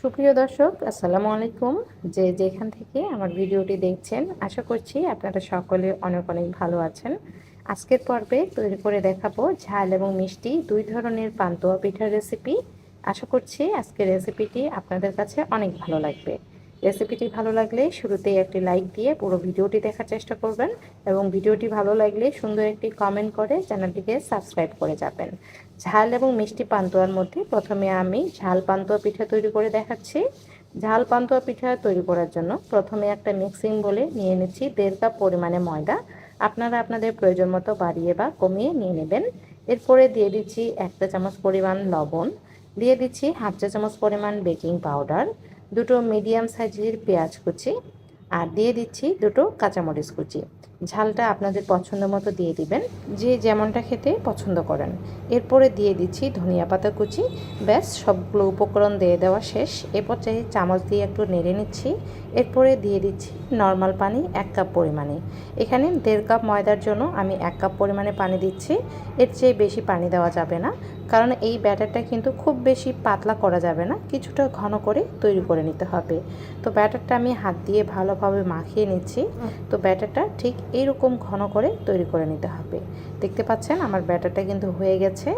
সুপ্রিয় দর্শক, আসসালামু আলাইকুম। যে যেখান থেকে আমার ভিডিওটি দেখছেন, আশা করছি আপনারা সকলে অনেক অনেক ভালো আছেন। আজকের পর্বে তৈরি করে দেখাবো ঝাল এবং মিষ্টি দুই ধরনের পান্তুয়া পিঠার রেসিপি আশা করছি আজকের রেসিপিটি আপনাদের কাছে অনেক ভালো লাগবে। রেসিপিটি ভালো লাগলে শুরুতেই একটি লাইক দিয়ে পুরো ভিডিওটি দেখার চেষ্টা করবেন এবং ভিডিওটি ভালো লাগলে সুন্দর একটি কমেন্ট করে চ্যানেলটিকে সাবস্ক্রাইব করে যাবেন। ঝাল এবং মিষ্টি পান্তুয়ার মধ্যে প্রথমে আমি ঝাল পান্তুয়া পিঠা তৈরি করে দেখাচ্ছি। ঝাল পান্তুয়া পিঠা তৈরি করার জন্য প্রথমে একটা মিক্সিং বলে নিয়ে নিচ্ছি দেড় কাপ পরিমাণে ময়দা। আপনারা আপনাদের প্রয়োজন মতো বাড়িয়ে বা কমিয়ে নিয়ে নেবেন। এরপরে দিয়ে দিচ্ছি একটা চামচ পরিমাণ লবণ। দিয়ে দিচ্ছি হাফ চা চামচ পরিমাণ বেকিং পাউডার দুটো মিডিয়াম সাইজের পেঁয়াজ কুচি আর দিয়ে দিচ্ছি দুটো কাঁচামরিচ কুচি। ঝালটা আপনাদের পছন্দ মতো দিয়ে দিবেন। যে যেমনটা খেতে পছন্দ করেন। এরপরে দিয়ে দিচ্ছি ধনিয়া পাতা কুচি। ব্যাস সবগুলো উপকরণ দিয়ে দেওয়া শেষ। এ পর্যায়ে চামচ দিয়ে একটু নেড়ে নিচ্ছি। এরপরে দিয়ে দিচ্ছি নর্মাল পানি এক কাপ পরিমাণে। এখানে দেড় কাপ ময়দার জন্য আমি এক কাপ পরিমাণে পানি দিচ্ছি। এর চেয়ে বেশি পানি দেওয়া যাবে না। কারণ এই ব্যাটারটা কিন্তু খুব বেশি পাতলা করা যাবে না। কিছুটা ঘন করে তৈরি করে নিতে হবে। তো ব্যাটারটা আমি হাত দিয়ে ভালোভাবে মাখিয়ে নিচ্ছি। তো ব্যাটারটা ঠিক এইরকম ঘন করে তৈরি করে নিতে হবে। দেখতে পাচ্ছেন আমার ব্যাটারটা কিন্তু হয়ে গেছে।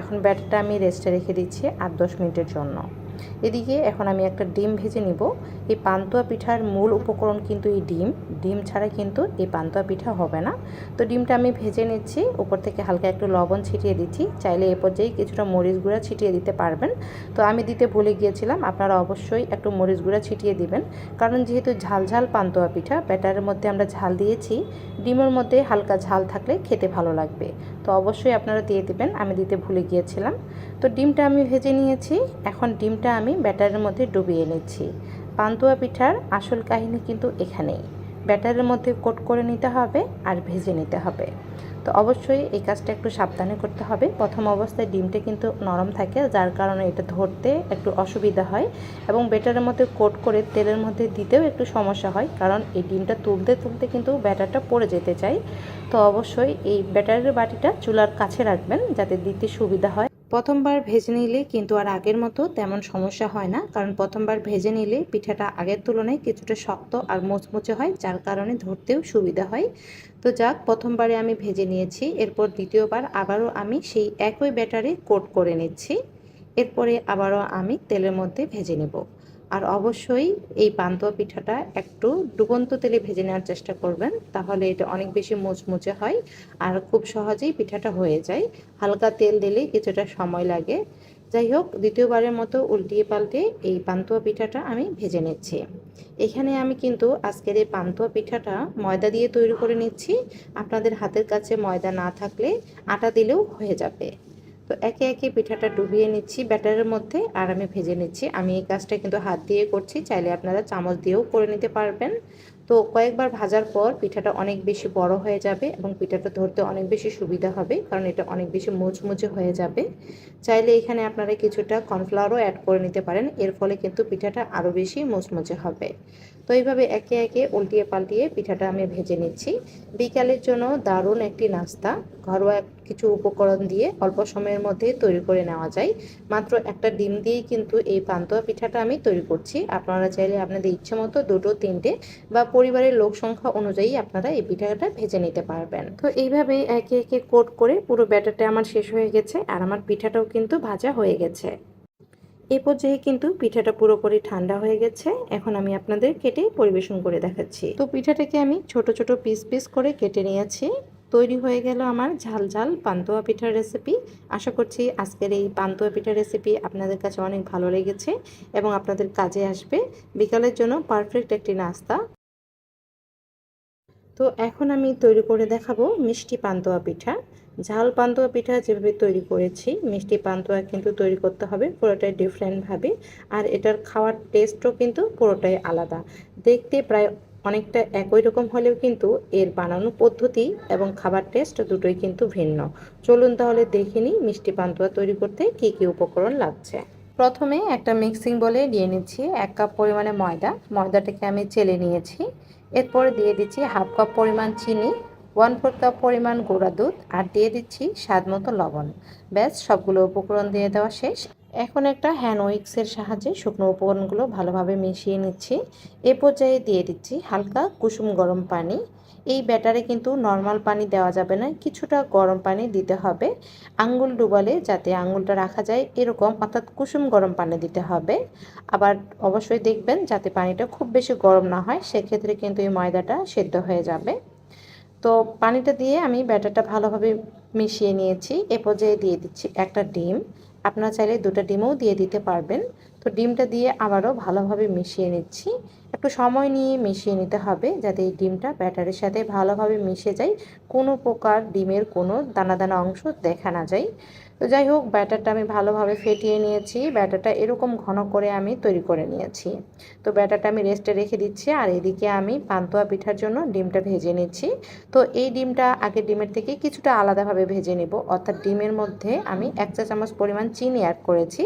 এখন ব্যাটারটা আমি রেস্টে রেখে দিচ্ছি আট দশ মিনিটের জন্য। এদিকে এখন আমি একটা ডিম ভেজে নিব। এই পান্তুয়া পিঠার মূল উপকরণ কিন্তু এই ডিম। ডিম ছাড়া কিন্তু এই পান্তুয়া পিঠা হবে না। তো ডিমটা আমি ভেজে নিচ্ছি। উপর থেকে হালকা একটু লবণ ছিটিয়ে দিচ্ছি। চাইলে এ পর্যায়ে কিছুটা মরিচ গুঁড়া ছিটিয়ে দিতে পারবেন। তো আমি দিতে ভুলে গিয়েছিলাম, আপনারা অবশ্যই একটু মরিচ গুঁড়া ছিটিয়ে দিবেন। কারণ যেহেতু ঝাল ঝাল পান্তুয়া পিঠা, ব্যাটারের মধ্যে আমরা ঝাল দিয়েছি, ডিমের মধ্যে হালকা ঝাল থাকলে খেতে ভালো লাগবে। তো অবশ্যই আপনারা দিয়ে দিবেন, আমি দিতে ভুলে গিয়েছিলাম। তো ডিমটা আমি ভেজে নিয়েছি। এখন ডিমটা আমি ব্যাটারের মধ্যে ডুবিয়ে নিচ্ছি পান্তুয়া পিঠার আসল কাহিনী কিন্তু এখানেই। ব্যাটারের মধ্যে কোট করে নিতে হবে আর ভেজে নিতে হবে। তো অবশ্যই এই কাজটা একটু সাবধানে করতে হবে। প্রথম অবস্থায় ডিমটা কিন্তু নরম থাকে, যার কারণে এটা ধরতে একটু অসুবিধা হয় এবং ব্যাটারের মধ্যে কোট করে তেলের মধ্যে দিতেও একটু সমস্যা হয়, কারণ এই ডিমটা তুলতে তুলতে কিন্তু ব্যাটারটা পড়ে যেতে চাই তো অবশ্যই এই ব্যাটারের বাটিটা চুলার কাছে রাখবেন যাতে দিতে সুবিধা হয়। প্রথমবার ভেজে নিলে কিন্তু আর আগের মতো তেমন সমস্যা হয় না। কারণ প্রথমবার ভেজে নিলে পিঠাটা আগের তুলনায় কিছুটা শক্ত আর মোচমোচে হয়, যার কারণে ধরতেও সুবিধা হয়। তো যাক, প্রথমবারে আমি ভেজে নিয়েছি। এরপর দ্বিতীয়বার আবারও আমি সেই একই ব্যাটারে কোট করে নিচ্ছি। এরপরে আবারও আমি তেলের মধ্যে ভেজে নেব। আর অবশ্যই এই পান্তুয়া পিঠাটা একটু ডুবন্ত তেলে ভেজে নেওয়ার চেষ্টা করবেন, তাহলে এটা অনেক বেশি মুচমুচে হয় আর খুব সহজেই পিঠাটা হয়ে যায়। হালকা তেল দিলেই কিছুটা সময় লাগে। যাই হোক, দ্বিতীয়বারের মতো উল্টিয়ে পাল্টে এই পান্তুয়া পিঠাটা আমি ভেজে নিচ্ছি। এখানে আমি কিন্তু আজকের এই পান্তুয়া পিঠাটা ময়দা দিয়ে তৈরি করে নিচ্ছি। আপনাদের হাতের কাছে ময়দা না থাকলে আটা দিলেও হয়ে যাবে। তো একে একে পিঠাটা ডুবিয়ে নিচ্ছি, ব্যাটারের মধ্যে, আর আমি ভেজে নিচ্ছি। আমি এই কাজটা কিন্তু হাত দিয়ে করছি, চাইলে আপনারা চামচ দিয়েও করে নিতে পারবেন। তো কয়েকবার ভাজার পর পিঠাটা অনেক বেশি বড় হয়ে যাবে এবং পিঠাটা ধরতে অনেক বেশি সুবিধা হবে, কারণ এটা অনেক বেশি মুচমুচে হয়ে যাবে। চাইলে এখানে আপনারা কিছুটা কর্নফ্লাওয়ারও অ্যাড করে নিতে পারেন, এর ফলে কিন্তু পিঠাটা আরও বেশি মুচমুচে হবে। তো এইভাবে একে একে উল্টিয়ে পাল্টিয়ে পিঠাটা আমি ভেজে নিচ্ছি। বিকালের জন্য দারুণ একটি নাস্তা, ঘরোয়া কিছু উপকরণ দিয়ে অল্প সময়ের মধ্যে তৈরি করে নেওয়া যায়। মাত্র একটা ডিম দিয়েই কিন্তু এই পান্তুয়া পিঠাটা আমি তৈরি করছি। আপনারা চাইলে আপনাদের ইচ্ছে মতো দুটো, তিনটে বা পরিবারের লোক সংখ্যা অনুযায়ী আপনারা এই পিঠাটা ভেজে নিতে পারবেন। তো এইভাবে একে একে কোট করে পুরো ব্যাটারটা আমার শেষ হয়ে গেছে আর আমার পিঠাটাও কিন্তু ভাজা হয়ে গেছে। এই পর্যায়ে কিন্তু পিঠাটা পুরোপুরি ঠান্ডা হয়ে গেছে। এখন আমি আপনাদের কেটে পরিবেশন করে দেখাচ্ছি। তো পিঠাটাকে আমি ছোট ছোট পিস পিস করে কেটে নিয়েছি। তৈরি হয়ে গেল আমার ঝাল ঝাল পান্তুয়া পিঠার রেসিপি আশা করছি আজকের এই পান্তুয়া পিঠার রেসিপি আপনাদের কাছে অনেক ভালো লেগেছে এবং আপনাদের কাজে আসবে। বিকালের জন্য পারফেক্ট একটি নাস্তা। তো এখন আমি তৈরি করে দেখাবো মিষ্টি পান্তুয়া পিঠা। ঝাল পান্তুয়া পিঠা যেভাবে তৈরি করেছি, মিষ্টি পান্তুয়া কিন্তু তৈরি করতে হবে পুরোটাই ডিফারেন্টভাবে আর এটার খাওয়ার টেস্টও কিন্তু পুরোটাই আলাদা। দেখতে প্রায় অনেকটা একই রকম হলেও কিন্তু এর বানানো পদ্ধতি এবং খাবার টেস্ট দুটোই কিন্তু ভিন্ন। চলুন তাহলে দেখে নিই মিষ্টি পান্তুয়া তৈরি করতে কী কী উপকরণ লাগছে। প্রথমে একটা মিক্সিং বলে নিয়ে নিচ্ছি এক কাপ পরিমাণে ময়দা। ময়দাটাকে আমি চেলে নিয়েছি। এরপরে দিয়ে দিচ্ছি হাফ কাপ পরিমাণ চিনি, ওয়ান ফোর কাপ পরিমাণ গুঁড়া দুধ আর দিয়ে দিচ্ছি স্বাদ মতো লবণ। ব্যাস, সবগুলো উপকরণ দিয়ে দেওয়া শেষ। এখন একটা হ্যান্ড উইক্সের সাহায্যে শুকনো উপকরণগুলো ভালোভাবে মিশিয়ে নিচ্ছি। এ পর্যায়ে দিয়ে দিচ্ছি হালকা কুসুম গরম পানি। এই ব্যাটারে কিন্তু নর্মাল পানি দেওয়া যাবে না, কিছুটা গরম পানি দিতে হবে। আঙ্গুল ডুবালে যাতে আঙ্গুলটা রাখা যায়, এরকম অর্থাৎ কুসুম গরম পানি দিতে হবে। আবার অবশ্যই দেখবেন যাতে পানিটা খুব বেশি গরম না হয়, সেক্ষেত্রে কিন্তু এই ময়দাটা সেদ্ধ হয়ে যাবে। তো পানিটা দিয়ে আমি ব্যাটারটা ভালোভাবে মিশিয়ে নিয়েছি। এ পর্যায়ে দিয়ে দিচ্ছি একটা ডিম। আপনারা চাইলে দুটো ডিমও দিয়ে দিতে পারবেন। তো ডিমটা দিয়ে আবারও ভালোভাবে মিশিয়ে নিচ্ছি। একটু সময় নিয়ে মিশিয়ে নিতে হবে যাতে এই ডিমটা ব্যাটারের সাথে ভালোভাবে মিশে যায়, কোনো প্রকার ডিমের কোনো দানা দানা অংশ দেখা না যায়। তো যাই হোক, ব্যাটারটা আমি ভালোভাবে ফেটিয়ে নিয়েছি, ব্যাটারটা এরকম ঘন করে আমি তৈরি করে নিয়েছি। তো ব্যাটারটা আমি রেস্টে রেখে দিচ্ছি আর এদিকে আমি পান্তুয়া পিঠার জন্য ডিমটা ভেজে নিচ্ছি। তো এই ডিমটা আগের ডিমের থেকে কিছুটা আলাদাভাবে ভেজে নেব, অর্থাৎ ডিমের মধ্যে আমি এক চা চামচ পরিমাণ চিনি অ্যাড করেছি।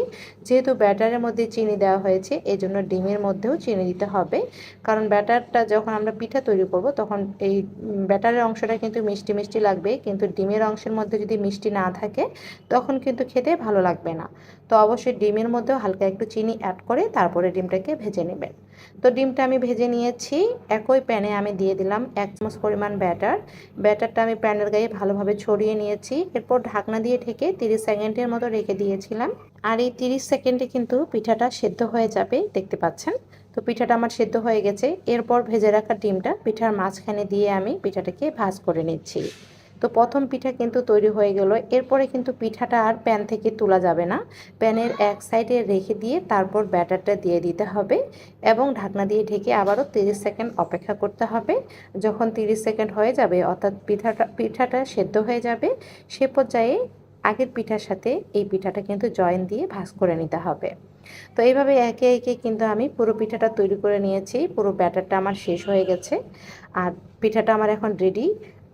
যেহেতু ব্যাটারের মধ্যে চিনি দেওয়া হয়েছে এই জন্য ডিমের মধ্যেও চিনি দিতে হবে। কারণ ব্যাটারটা যখন আমরা পিঠা তৈরি করব, তখন এই ব্যাটারের অংশটা কিন্তু মিষ্টি মিষ্টি লাগবে। কিন্তু ডিমের অংশের মধ্যে যদি মিষ্টি না থাকে, তখন কিন্তু খেতে ভালো লাগবে না। তো অবশ্যই ডিমের মধ্যেও হালকা একটু চিনি অ্যাড করে তারপরে ডিমটাকে ভেজে নেবেন। তো ডিমটা আমি ভেজে নিয়েছি। একই প্যানে আমি দিয়ে দিলাম এক চামচ পরিমাণ ব্যাটার। ব্যাটারটা আমি প্যানের গায়ে ভালোভাবে ছড়িয়ে নিয়েছি। এরপর ঢাকনা দিয়ে ঢেকে তিরিশ সেকেন্ডের মতো রেখে দিয়েছিলাম। আর এই তিরিশ সেকেন্ডে কিন্তু পিঠাটা সেদ্ধ হয়ে যাবে, দেখতে পাচ্ছেন? তো পিঠাটা আমার সেদ্ধ হয়ে গেছে। এরপর ভেজে রাখা ডিমটা পিঠার মাঝখানে দিয়ে আমি পিঠাটাকে ভাজ করে নিচ্ছি। তো প্রথম পিঠা কিন্তু তৈরি হয়ে গেল। এরপরে কিন্তু পিঠাটা আর প্যান থেকে তোলা যাবে না। প্যানের এক সাইডে রেখে দিয়ে তারপর ব্যাটারটা দিয়ে দিতে হবে এবং ঢাকনা দিয়ে ঢেকে আবারও তিরিশ সেকেন্ড অপেক্ষা করতে হবে। যখন তিরিশ সেকেন্ড হয়ে যাবে, অর্থাৎ পিঠাটা পিঠাটা সেদ্ধ হয়ে যাবে, সে পর্যায়ে আগের পিঠার সাথে এই পিঠাটা কিন্তু জয়েন দিয়ে ভাজ করে নিতে হবে। তো এইভাবে একে একে কিন্তু আমি পুরো পিঠাটা তৈরি করে নিয়েছি, পুরো ব্যাটারটা আমার শেষ হয়ে গেছে। আর পিঠাটা আমার এখন রেডি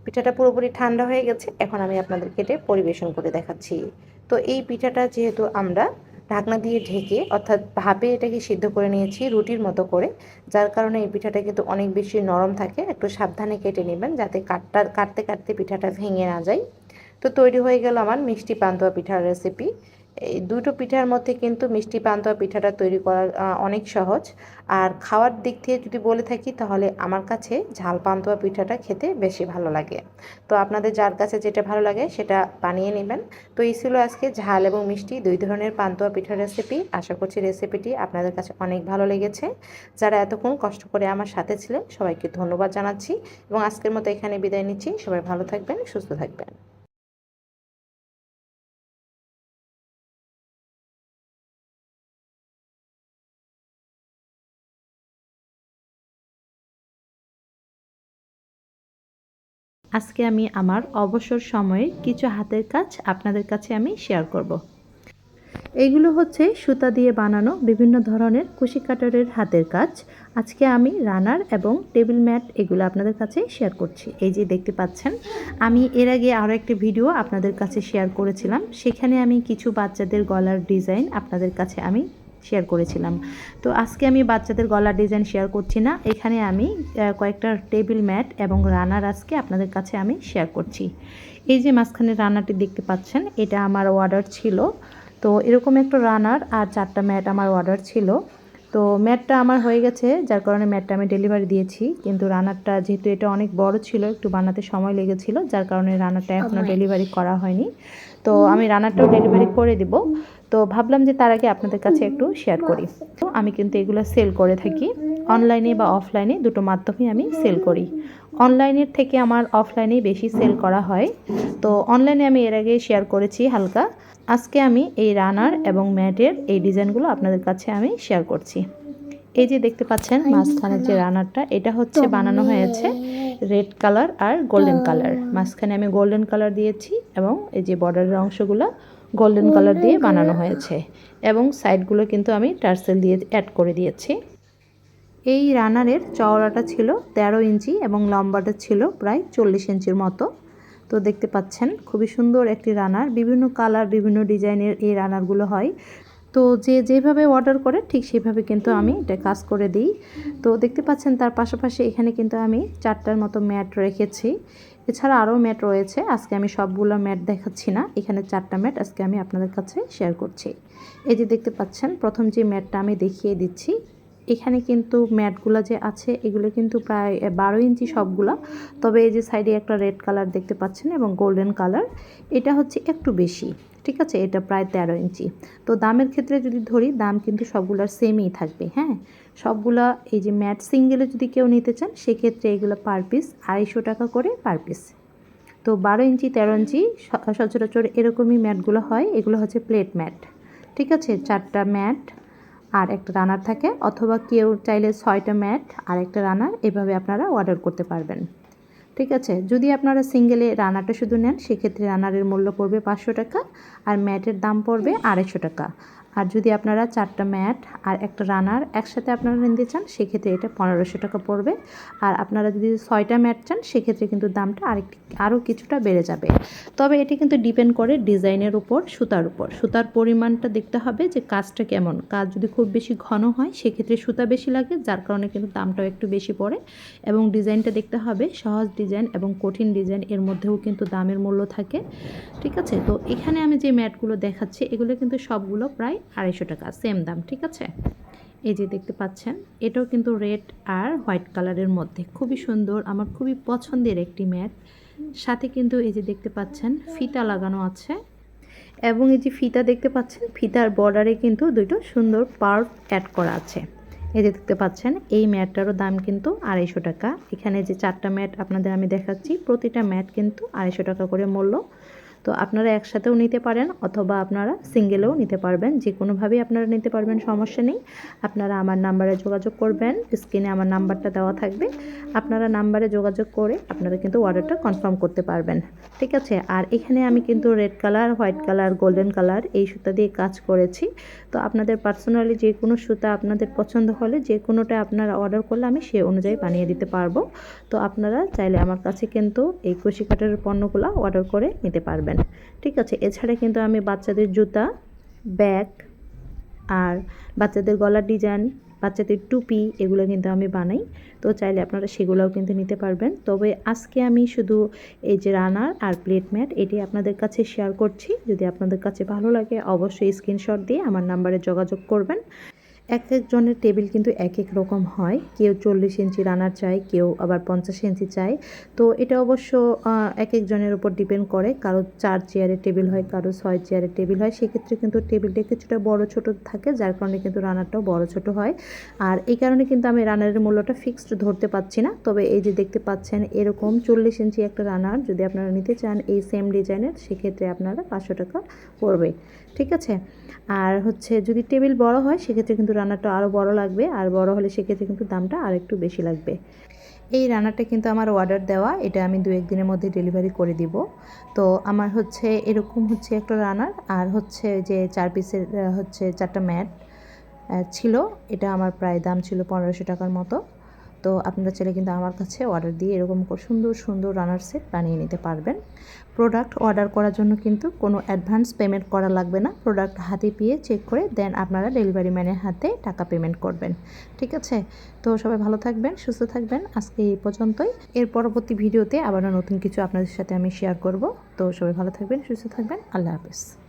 পিঠাটা পুরোপুরি ঠান্ডা হয়ে গেছে, এখন আমি আপনাদের কেটে পরিবেশন করে দেখাচ্ছি। তো এই পিঠাটা যেহেতু আমরা ঢাকনা দিয়ে ঢেকে, অর্থাৎ ভাবে এটাকে সিদ্ধ করে নিয়েছি রুটির মতো করে, যার কারণে এই পিঠাটা কিন্তু অনেক বেশি নরম থাকে, একটু সাবধানে কেটে নেবেন যাতে কাটটা, কাটতে কাটতে পিঠাটা ভেঙে না যায়। তো তৈরি হয়ে গেল আমার মিষ্টি পান্তুয়া পিঠার রেসিপি এই দুটো পিঠার মধ্যে কিন্তু মিষ্টি পান্তুয়া পিঠাটা তৈরি করা অনেক সহজ। আর খাওয়ার দিক থেকে যদি বলে থাকি, তাহলে আমার কাছে ঝাল পান্তুয়া পিঠাটা খেতে বেশি ভালো লাগে। তো আপনাদের যার কাছে যেটা ভালো লাগে, সেটা বানিয়ে নেবেন। তো এই ছিল আজকে ঝাল এবং মিষ্টি, দুই ধরনের পান্তুয়া পিঠার রেসিপি আশা করছি রেসিপিটি আপনাদের কাছে অনেক ভালো লেগেছে। যারা এতক্ষণ কষ্ট করে আমার সাথে ছিলেন, সবাইকে ধন্যবাদ জানাচ্ছি। এবং আজকের মতো এখানে বিদায় নিচ্ছি। সবাই ভালো থাকবেন, সুস্থ থাকবেন। আজকে আমি আমার অবসর সময়ে কিছু হাতের কাজ আপনাদের কাছে আমি শেয়ার করব। এইগুলো হচ্ছে সুতা দিয়ে বানানো বিভিন্ন ধরনের কুশি কাটারের হাতের কাজ। আজকে আমি রানার এবং টেবিল ম্যাট এগুলো আপনাদের কাছে শেয়ার করছি। এই যে দেখতে পাচ্ছেন, আমি এর আগে আরও একটি ভিডিও আপনাদের কাছে শেয়ার করেছিলাম। সেখানে আমি কিছু বাচ্চাদের গলার ডিজাইন আপনাদের কাছে আমি শেয়ার করেছিলাম। তো আজকে আমি বাচ্চাদের গলার ডিজাইন শেয়ার করছি না। এখানে আমি কয়েকটা টেবিল ম্যাট এবং রানার আজকে আপনাদের কাছে আমি শেয়ার করছি। এই যে মাঝখানে রানারটি দেখতে পাচ্ছেন এটা আমার অর্ডার ছিল। তো এরকম একটা রানার আর চারটা ম্যাট আমার অর্ডার ছিল। তো ম্যাটটা আমার হয়ে গেছে যার কারণে ম্যাটটা আমি ডেলিভারি দিয়েছি। কিন্তু রানারটা যেহেতু এটা অনেক বড় ছিল একটু বানাতে সময় লেগেছিল যার কারণে রানারটা এখনও ডেলিভারি করা হয়নি। তো আমি রানারটাও ডেলিভারি করে দিব। তো ভাবলাম যে তার আগে আপনাদের কাছে একটু শেয়ার করি। তো আমি কিন্তু এগুলো সেল করে থাকি। অনলাইনে বা অফলাইনে দুটো মাধ্যমে আমি সেল করি। অনলাইনের থেকে আমার অফলাইনেই বেশি সেল করা হয়। তো অনলাইনে আমি এর আগে শেয়ার করেছি হালকা। আজকে আমি এই রানার এবং ম্যাটের এই ডিজাইনগুলো আপনাদের কাছে আমি শেয়ার করছি। এই যে দেখতে পাচ্ছেন, মাঝখানের যে রানারটা এটা হচ্ছে বানানো হয়েছে রেড কালার আর গোল্ডেন কালার মাঝখানে আমি গোল্ডেন কালার দিয়েছি এবং এই যে বর্ডারের অংশগুলো গোল্ডেন কালার দিয়ে বানানো হয়েছে। এবং সাইডগুলো কিন্তু আমি টার্সেল দিয়ে অ্যাড করে দিয়েছি। এই রানারের চওড়াটা ছিল ১৩ ইঞ্চি এবং লম্বাটা ছিল প্রায় চল্লিশ ইঞ্চির মতো। তো দেখতে পাচ্ছেন খুবই সুন্দর একটি রানার বিভিন্ন কালার বিভিন্ন ডিজাইনের এই রানারগুলো হয়। তো যে যেভাবে অর্ডার করে ঠিক সেভাবে কিন্তু আমি এটা কাজ করে দিই। তো দেখতে পাচ্ছেন তার পাশাপাশি এখানে কিন্তু আমি চারটার মতো ম্যাট রেখেছি। এছাড়া আরও ম্যাট রয়েছে। আজকে আমি সবগুলো ম্যাট দেখাচ্ছি না। এখানে চারটা ম্যাট আজকে আমি আপনাদের কাছে শেয়ার করছি। এই যে দেখতে পাচ্ছেন, প্রথম যে ম্যাটটা আমি দেখিয়ে দিচ্ছি, এখানে কিন্তু ম্যাটগুলো যে আছে, এগুলো কিন্তু প্রায় বারো ইঞ্চি সবগুলা। তবে এই যে সাইডে একটা রেড কালার দেখতে পাচ্ছেন এবং গোল্ডেন কালার। এটা হচ্ছে একটু বেশি, ঠিক আছে? এটা প্রায় তেরো ইঞ্চি। তো দামের ক্ষেত্রে যদি ধরি, দাম কিন্তু সবগুলোর সেমই থাকবে হ্যাঁ? সবগুলা এই যে ম্যাট সিঙ্গেলে যদি কেউ নিতে চান, সেক্ষেত্রে এগুলো পার পিস আড়াইশো টাকা করে পার পিস। তো বারো ইঞ্চি, তেরো ইঞ্চি সচরাচর এরকমই ম্যাটগুলো হয়। এগুলো হচ্ছে প্লেট ম্যাট। ঠিক আছে? চারটা ম্যাট আর একটা রানার থাকে। অথবা কেউ চাইলে ছয়টা ম্যাট আর একটা রানার এভাবে আপনারা অর্ডার করতে পারবেন। ঠিক আছে? যদি আপনারা সিঙ্গেলে রানারটা শুধু নেন, সেক্ষেত্রে রানারের মূল্য পড়বে পাঁচশো টাকা আর ম্যাটের দাম পড়বে আড়াইশো টাকা। আর যদি আপনারা চারটা ম্যাট আর একটা রানার একসাথে আপনারা নিতে চান, সেক্ষেত্রে এটা পনেরোশো টাকা পড়বে। আর আপনারা যদি ছয়টা ম্যাট চান, সেক্ষেত্রে কিন্তু দামটা আরেকটি, আরও কিছুটা বেড়ে যাবে। তবে এটি কিন্তু ডিপেন্ড করে ডিজাইনের উপর, সুতার উপর। সুতার পরিমাণটা দেখতে হবে যে কাজটা কেমন। কাজ যদি খুব বেশি ঘন হয়, সেক্ষেত্রে সুতা বেশি লাগে, যার কারণে কিন্তু দামটাও একটু বেশি পড়ে। এবং ডিজাইনটা দেখতে হবে, সহজ ডিজাইন এবং কঠিন ডিজাইন, এর মধ্যেও কিন্তু দামের মূল্য থাকে। ঠিক আছে? তো এখানে আমি যে ম্যাটগুলো দেখাচ্ছি, এগুলো কিন্তু সবগুলো প্রায় আড়াইশো টাকা সেম দাম, ঠিক আছে? এই যে দেখতে পাচ্ছেন, এটাও কিন্তু রেড আর হোয়াইট কালারের মধ্যে। খুবই সুন্দর, আমার খুবই পছন্দের একটি ম্যাট। সাথে কিন্তু এই যে দেখতে পাচ্ছেন, ফিতা লাগানো আছে। এবং এই যে ফিতা দেখতে পাচ্ছেন, ফিতার বর্ডারে কিন্তু দুটো সুন্দর পার্ট অ্যাড করা আছে। এই যে দেখতে পাচ্ছেন, এই ম্যাটটারও দাম কিন্তু আড়াইশো টাকা। এখানে যে চারটা ম্যাট আপনাদের আমি দেখাচ্ছি, প্রতিটা ম্যাট কিন্তু আড়াইশো টাকা করে মূল্য। তো আপনারা একসাথেও নিতে পারেন অথবা আপনারা সিঙ্গেলেও নিতে পারবেন। যে কোনোভাবেই আপনারা নিতে পারবেন, সমস্যা নেই। আপনারা আমার নাম্বারে যোগাযোগ করবেন। স্ক্রিনে আমার নাম্বারটা দেওয়া থাকবে। আপনারা নাম্বারে যোগাযোগ করে আপনারা কিন্তু অর্ডারটা কনফার্ম করতে পারবেন। ঠিক আছে? আর এখানে আমি কিন্তু red colour, white colour, golden colour এই সুতা দিয়ে কাজ করেছি। তো আপনাদের পার্সোনালি যে কোনো সুতা আপনাদের পছন্দ হলে যে কোনোটা আপনারা অর্ডার করলে আমি সে অনুযায়ী বানিয়ে দিতে পারব। তো আপনারা চাইলে আমার কাছে কিন্তু এই কুশি পণ্যগুলো অর্ডার করে নিতে পারবেন। ঠিক আছে? এছাড়া কিন্তু আমি বাচ্চাদের জুতা, ব্যাগ আর বাচ্চাদের গলার ডিজাইন, বাচ্চাদের টুপি এগুলো কিন্তু আমি বানাই। তো চাইলে আপনারা সেগুলোও কিন্তু নিতে পারবেন। তবে আজকে আমি শুধু এই যে রানার আর প্লেট ম্যাট এটি আপনাদের কাছে শেয়ার করছি। যদি আপনাদের কাছে ভালো লাগে, অবশ্যই স্ক্রিনশট দিয়ে আমার নাম্বারে যোগাযোগ করবেন। এক একজনের টেবিল কিন্তু এক এক রকম হয়। কেউ চল্লিশ ইঞ্চি রানার চায় কেউ আবার পঞ্চাশ ইঞ্চি চায় তো এটা অবশ্য এক একজনের উপর ডিপেন্ড করে। কারও চার চেয়ারের টেবিল হয়, কারও ছয় চেয়ারের টেবিল হয়। সেক্ষেত্রে কিন্তু টেবিলটা কিছুটা বড় ছোট থাকে, যার কারণে কিন্তু রানারটাও বড় ছোট হয়। আর এই কারণে কিন্তু আমি রানারের মূল্যটা ফিক্সড ধরতে পাচ্ছি না। তবে এই যে দেখতে পাচ্ছেন, এরকম চল্লিশ ইঞ্চি একটা রানার যদি আপনারা নিতে চান এই সেম ডিজাইনের, সেক্ষেত্রে আপনারা পাঁচশো টাকা পড়বে। ঠিক আছে? আর হচ্ছে যদি টেবিল বড় হয়, সেক্ষেত্রে কিন্তু রান্নাটা আরও বড় লাগবে। আর বড় হলে সেক্ষেত্রে কিন্তু দামটা আর একটু বেশি লাগবে। এই রান্নাটা কিন্তু আমার অর্ডার দেওয়া। এটা আমি দু একদিনের মধ্যে ডেলিভারি করে দিব। তো আমার হচ্ছে এরকম হচ্ছে একটা রানার আর হচ্ছে যে চার পিসের হচ্ছে চারটা ম্যাট ছিল। এটা আমার প্রায় দাম ছিল পনেরোশো টাকার মতো। তো আপনারা চাইলে কিন্তু আমার কাছে অর্ডার দিয়ে এরকম সুন্দর সুন্দর রানার সেট বানিয়ে নিতে পারবেন। প্রোডাক্ট অর্ডার করার জন্য কিন্তু কোনো অ্যাডভান্স পেমেন্ট করা লাগবে না। প্রোডাক্ট হাতে পেয়ে চেক করে দেন আপনারা ডেলিভারি ম্যানের হাতে টাকা পেমেন্ট করবেন। ঠিক আছে? তো সবাই ভালো থাকবেন, সুস্থ থাকবেন। আজকে এই পর্যন্তই। এর পরবর্তী ভিডিওতে আবারও নতুন কিছু আপনাদের সাথে আমি শেয়ার করব। তো সবাই ভালো থাকবেন, সুস্থ থাকবেন। আল্লাহ হাফেজ।